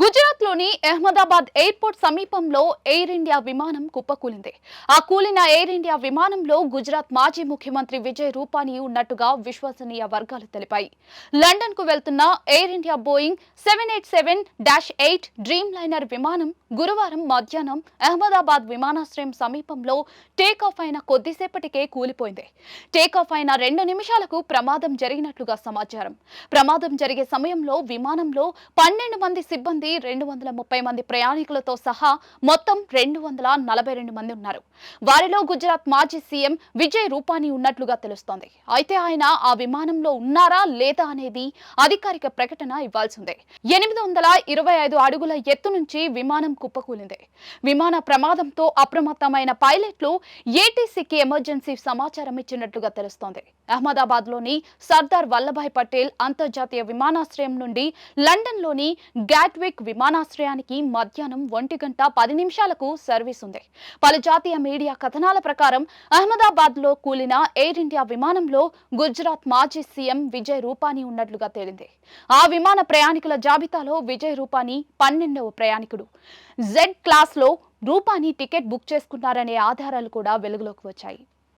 గుజరాత్లోని అహ్మదాబాద్ ఎయిర్పోర్ట్ సమీపంలో Air India విమానం కుప్పకూలింది. ఆ కూలిన ఎయిర్ ఇండియా విమానంలో గుజరాత్ మాజీ ముఖ్యమంత్రి విజయ్ రూపానీ ఉన్నట్టుగా విశ్వసనీయ వర్గాలు తెలిపాయి. లండన్కు వెళ్తున్న Air India Boeing seven eight seven dash eight Dreamliner విమానం గురువారం మధ్యాహ్నం అహ్మదాబాద్ విమానాశ్రయం సమీపంలో టేకాఫ్ అయిన కొద్దిసేపటికే కూలిపోయింది. టేక్ ఆఫ్ అయిన రెండు నిమిషాలకు ప్రమాదం జరిగినట్లుగా సమాచారం. ప్రమాదం జరిగే సమయంలో విమానంలో పన్నెండు మంది సిబ్బంది రెండు వందల ముప్పై మంది ప్రయాణికులతో సహా మొత్తం రెండు వందల నలభై రెండు మంది ఉన్నారు. వారిలో గుజరాత్ మాజీ సీఎం విజయ్ రూపానీ ఉన్నట్లుగా తెలుస్తోంది. అయితే ఆయన ఆ విమానంలో ఉన్నారా లేదా అనేది అధికారిక ప్రకటన ఇవ్వాల్సిందే ఎనిమిది వందల ఇరవై ఐదు అడుగుల ఎత్తు నుంచి విమానం కుప్పకూలింది. విమాన ప్రమాదంతో అప్రమత్తమైన పైలట్లు ఏటీసీకి ఎమర్జెన్సీ సమాచారం ఇచ్చినట్లుగా తెలుస్తోంది. అహ్మదాబాద్లోని సర్దార్ వల్లభాయ్ పటేల్ అంతర్జాతీయ విమానాశ్రయం నుండి లండన్లోని గ్యాట్వే గ్యాట్విక్ విమానాశ్రయానికి మధ్యాహ్నం ఒంటి గంట పది నిమిషాలకు సర్వీస్ ఉంది. పలు జాతీయ మీడియా కథనాల ప్రకారం అహ్మదాబాద్లో కూలిన ఎయిర్ ఇండియా విమానంలో గుజరాత్ మాజీ సీఎం విజయ్ రూపానీ ఉన్నట్లుగా తేలింది. ఆ విమాన ప్రయాణికుల జాబితాలో విజయ్ రూపానీ పన్నెండవ ప్రయాణికుడు. జెడ్ క్లాస్లో రూపానీ టికెట్ బుక్ చేసుకున్నారనే ఆధారాలు కూడా వెలుగులోకి వచ్చాయి.